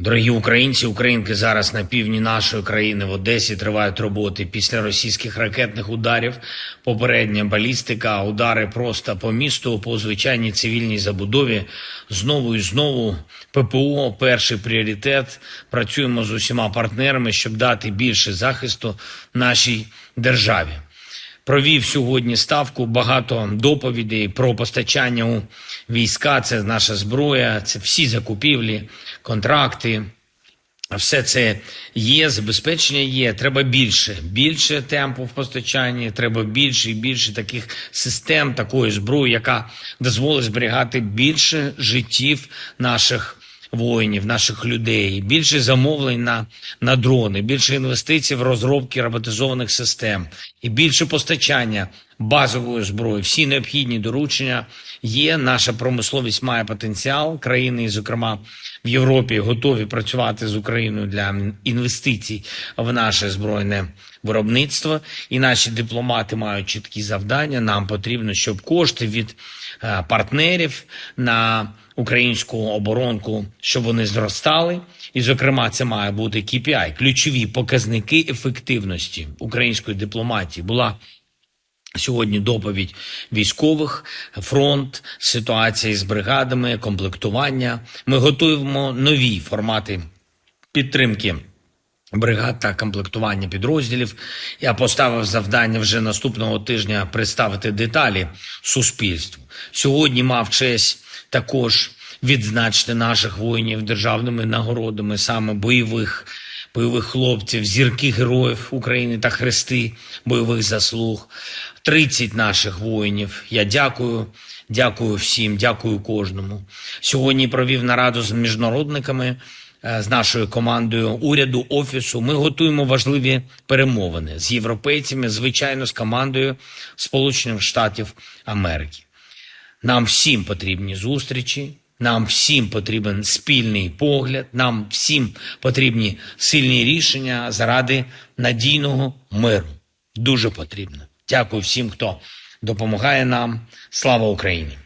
Дорогі українці, українки зараз на півдні нашої країни в Одесі тривають роботи після російських ракетних ударів. Попередня балістика, удари просто по місту, по звичайній цивільній забудові. Знову і знову ППО перший пріоритет. Працюємо з усіма партнерами, щоб дати більше захисту нашій державі. Провів сьогодні ставку багато доповідей про постачання у війська. Це наша зброя, це всі закупівлі, контракти. Все це є, забезпечення є. Треба більше, більше темпу в постачанні. Треба більше і більше таких систем, такої зброї, яка дозволить зберігати більше життів наших воїнів, наших людей, більше замовлень на, на дрони, більше інвестицій в розробки роботизованих систем. І більше постачання базової зброї. Всі необхідні доручення є. Наша промисловість має потенціал. Країни, зокрема в Європі, готові працювати з Україною для інвестицій в наше збройне виробництво. І наші дипломати мають чіткі завдання. Нам потрібно, щоб кошти від е, партнерів на українську оборонку, щоб вони зростали. І, зокрема, це має бути KPI, ключові показники ефективності української дипломатії. Була Сьогодні доповідь військових, фронт, ситуація з бригадами, комплектування. Ми готуємо нові формати підтримки бригад та комплектування підрозділів. Я поставив завдання вже наступного тижня представити деталі суспільству. Сьогодні мав честь також відзначити наших воїнів державними нагородами, саме бойових бойових хлопців, зірки героїв України та хрести бойових заслуг. 30 наших воїнів. Я дякую, дякую всім, дякую кожному. Сьогодні провів нараду з міжнародниками, е, з нашою командою уряду, офісу. Ми готуємо важливі перемовини з європейцями, звичайно, з командою Сполучених Штатів Америки. Нам всім потрібні зустрічі. Нам всім потрібен спільний погляд, нам всім потрібні сильні рішення заради надійного миру. Дуже потрібно. Дякую всім, хто допомагає нам. Слава Україні!